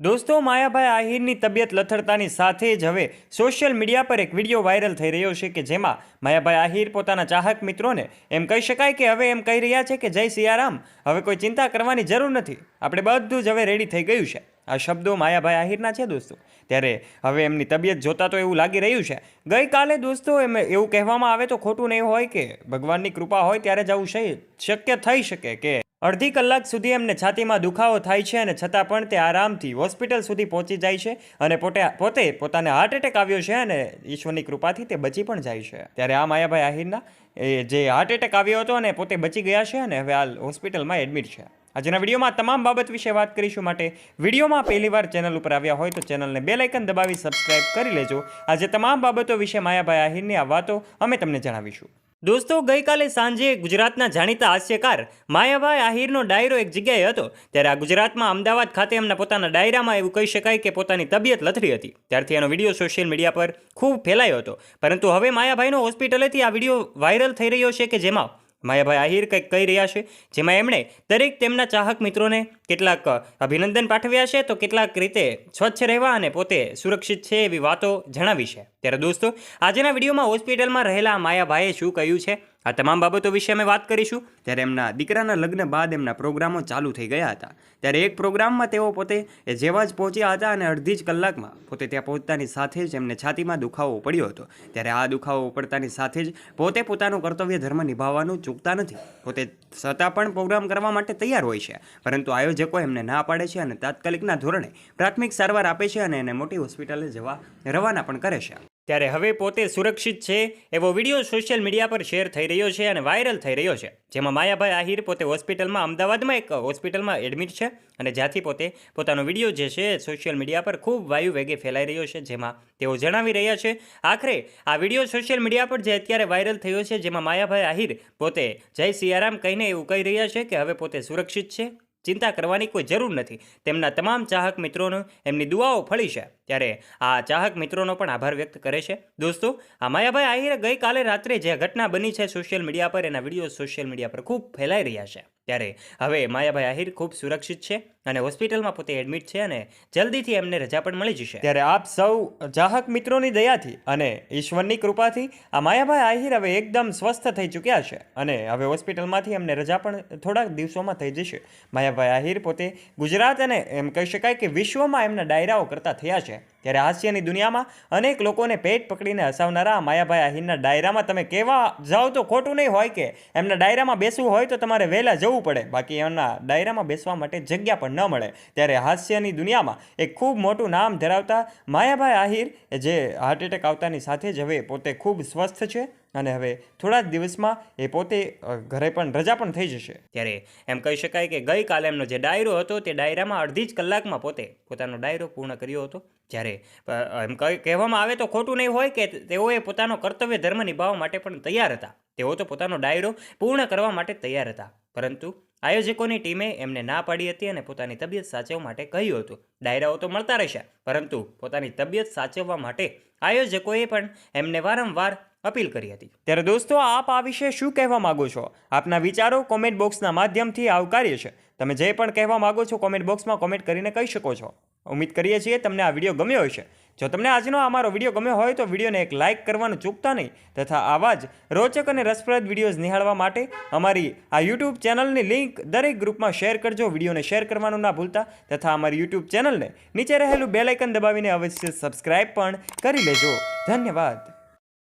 દોસ્તો, માયાભાઈ આહિરની તબિયત લથડતાની સાથે જ હવે સોશિયલ મીડિયા પર એક વીડિયો વાયરલ થઈ રહ્યો છે કે જેમાં માયાભાઈ આહિર પોતાના ચાહક મિત્રોને એમ કહી શકાય કે હવે એમ કહી રહ્યા છે કે જય સિયારામ, હવે કોઈ ચિંતા કરવાની જરૂર નથી. આપણે બધું જ હવે રેડી થઈ ગયું છે. આ શબ્દો માયાભાઈ આહિરના છે દોસ્તો. ત્યારે હવે એમની તબિયત જોતા તો એવું લાગી રહ્યું છે. ગઈકાલે દોસ્તો એમ એવું કહેવામાં આવે તો ખોટું નહીં હોય કે ભગવાનની કૃપા હોય ત્યારે જ શય- શક્ય થઈ શકે કે અડધી કલાક સુધી એમને છાતીમાં દુખાવો થાય છે અને છતાં પણ તે આરામથી હોસ્પિટલ સુધી પહોંચી જાય છે અને પોતે પોતે પોતાને હાર્ટ એટેક આવ્યો છે અને ઈશ્વરની કૃપાથી તે બચી પણ જાય છે. ત્યારે આ માયાભાઈ આહિરના એ જે હાર્ટ એટેક આવ્યો હતો અને પોતે બચી ગયા છે અને હવે હાલ હોસ્પિટલમાં એડમિટ છે. આજના વિડીયોમાં તમામ બાબત વિશે વાત કરીશું માટે વિડીયોમાં પહેલીવાર ચેનલ ઉપર આવ્યા હોય તો ચેનલને બે લાઇકન દબાવી સબસ્ક્રાઇબ કરી લેજો. આજે તમામ બાબતો વિશે માયાભાઈ આહિરની આ વાતો અમે તમને જણાવીશું. દોસ્તો, ગઈકાલે સાંજે ગુજરાતના જાણીતા હાસ્યકાર માયાભાઈ આહિરનો ડાયરો એક જગ્યાએ હતો, ત્યારે આ ગુજરાતમાં અમદાવાદ ખાતે એમના પોતાના ડાયરામાં એવું કહી શકાય કે પોતાની તબિયત લથડી હતી. ત્યારથી એનો વીડિયો સોશિયલ મીડિયા પર ખૂબ ફેલાયો હતો. પરંતુ હવે માયાભાઈનો હોસ્પિટલેથી આ વીડિયો વાયરલ થઈ રહ્યો છે કે જેમાં માયાભાઈ આહિર કંઈક કહી રહ્યા છે? જેમાં એમણે દરેક તેમના ચાહક મિત્રોને કેટલાક અભિનંદન પાઠવ્યા છે, તો કેટલાક રીતે સ્વચ્છ રહેવા અને પોતે સુરક્ષિત છે એવી વાતો જણાવી છે. ત્યારે દોસ્તો, આજના વિડીયોમાં હોસ્પિટલમાં રહેલા માયાભાઈએ શું કહ્યું છે? આ તમામ બાબતો વિશે અમે વાત કરીશું. ત્યારે એમના દીકરાના લગ્ન બાદ એમના પ્રોગ્રામો ચાલુ થઈ ગયા હતા. ત્યારે એક પ્રોગ્રામમાં તેઓ પોતે જેવા જ પહોંચ્યા હતા અને અડધી જ કલાકમાં પોતે ત્યાં પહોંચતાની સાથે જ એમને છાતીમાં દુખાવો પડ્યો હતો. ત્યારે આ દુખાવો પડતાની સાથે જ પોતે પોતાનું કર્તવ્ય ધર્મ નિભાવવાનું ચૂકતા નથી. પોતે છતાં પણ પ્રોગ્રામ કરવા માટે તૈયાર હોય છે. પરંતુ આયોજકો એમને ના પાડે છે અને તાત્કાલિકના ધોરણે પ્રાથમિક સારવાર આપે છે અને એને મોટી હોસ્પિટલે જવા રવાના પણ કરે છે. ત્યારે હવે પોતે સુરક્ષિત છે એવો વીડિયો સોશિયલ મીડિયા પર શેર થઈ રહ્યો છે અને વાયરલ થઈ રહ્યો છે. જેમાં માયાભાઈ આહિર પોતે હોસ્પિટલમાં અમદાવાદમાં એક હોસ્પિટલમાં એડમિટ છે અને જ્યાંથી પોતે પોતાનો વીડિયો જે છે સોશિયલ મીડિયા પર ખૂબ વાયુ વેગે ફેલાઈ રહ્યો છે, જેમાં તેઓ જણાવી રહ્યા છે. આખરે આ વીડિયો સોશિયલ મીડિયા પર જે અત્યારે વાયરલ થયો છે, જેમાં માયાભાઈ આહિર પોતે જય સિયારામ કહીને એવું કહી રહ્યા છે કે હવે પોતે સુરક્ષિત છે, ચિંતા કરવાની કોઈ જરૂર નથી. તેમના તમામ ચાહક મિત્રોનો એમની દુઆઓ ફળી છે. ત્યારે આ ચાહક મિત્રોનો પણ આભાર વ્યક્ત કરે છે. દોસ્તો, આ માયાભાઈ આહિરે ગઈકાલે રાત્રે જે ઘટના બની છે સોશિયલ મીડિયા પર, એના વીડિયો સોશિયલ મીડિયા પર ખૂબ ફેલાઈ રહ્યા છે. ત્યારે હવે માયાભાઈ આહિર ખૂબ સુરક્ષિત છે અને હોસ્પિટલમાં પોતે એડમિટ છે અને જલ્દીથી એમને રજા પણ મળી જશે. ત્યારે આપ સૌ ચાહક મિત્રોની દયાથી અને ઈશ્વરની કૃપાથી આ માયાભાઈ આહિર હવે એકદમ સ્વસ્થ થઈ ચૂક્યા છે અને હવે હોસ્પિટલમાંથી એમને રજા પણ થોડાક દિવસોમાં થઈ જશે. માયાભાઈ આહિર પોતે ગુજરાત અને એમ કહી શકાય કે વિશ્વમાં એમના ડાયરાઓ કરતા થયા છે. ત્યારે હાસ્યની દુનિયામાં અનેક લોકોને પેટ પકડીને હસાવનારા માયાભાઈ આહિરના ડાયરામાં તમે કેવા જાઓ તો ખોટું નહીં હોય કે. એમના ડાયરામાં બેસવું હોય તો તમારે વહેલા જવું પડે. બાકી એમના ડાયરામાં બેસવા માટે જગ્યા પણ ન મળે. ત્યારે હાસ્યની દુનિયામાં એક ખૂબ મોટું નામ ધરાવતા માયાભાઈ આહિર, જે હાર્ટ એટેક આવતાની સાથે જ હવે પોતે ખૂબ સ્વસ્થ છે. અને હવે થોડા જ દિવસમાં એ પોતે ઘરે પણ રજા પણ થઈ જશે. ત્યારે એમ કહી શકાય કે ગઈકાલે એમનો જે ડાયરો હતો તે ડાયરામાં અડધી જ કલાકમાં પોતે પોતાનો ડાયરો પૂર્ણ કર્યો હતો. જ્યારે એમ કહી- કહેવામાં આવે તો ખોટું નહીં હોય કે તેઓએ પોતાનો કર્તવ્ય ધર્મ નિભાવવા માટે પણ તૈયાર હતા. તેઓ તો પોતાનો ડાયરો પૂર્ણ કરવા માટે તૈયાર હતા. પરંતુ આયોજકોની ટીમે એમને ના પાડી હતી અને પોતાની તબિયત સાચવવા માટે કહ્યું હતું. ડાયરાઓ તો મળતા રહેશે, પરંતુ પોતાની તબિયત સાચવવા માટે આયોજકોએ પણ એમને વારંવાર અપીલ કરી હતી. ત્યારે દોસ્તો, આપ આ વિશે શું કહેવા માંગો છો? આપના વિચારો કોમેન્ટ બોક્સના માધ્યમથી આવકાર્ય છે. તમે જે પણ કહેવા માંગો છો કોમેન્ટ બોક્સમાં કોમેન્ટ કરીને કહી શકો છો. ઉમ્મીદ કરીએ છીએ, તમને આ વીડિયો ગમ્યો હશે. જો તમને આજનો અમારો વીડિયો ગમ્યો હોય તો વિડીયોને એક લાઇક કરવાનું ચૂકતા નહીં તથા આવા જ રોચક અને રસપ્રદ વિડીયોઝ નિહાળવા માટે અમારી આ યુટ્યુબ ચેનલની લિંક દરેક ગ્રુપમાં શેર કરજો, વિડીયોને શેર કરવાનું ના ભૂલતા તથા અમારી યુટ્યુબ ચેનલને નીચે રહેલું બેલાઇકન દબાવીને અવશ્ય સબસ્ક્રાઇબ પણ કરી લેજો. ધન્યવાદ.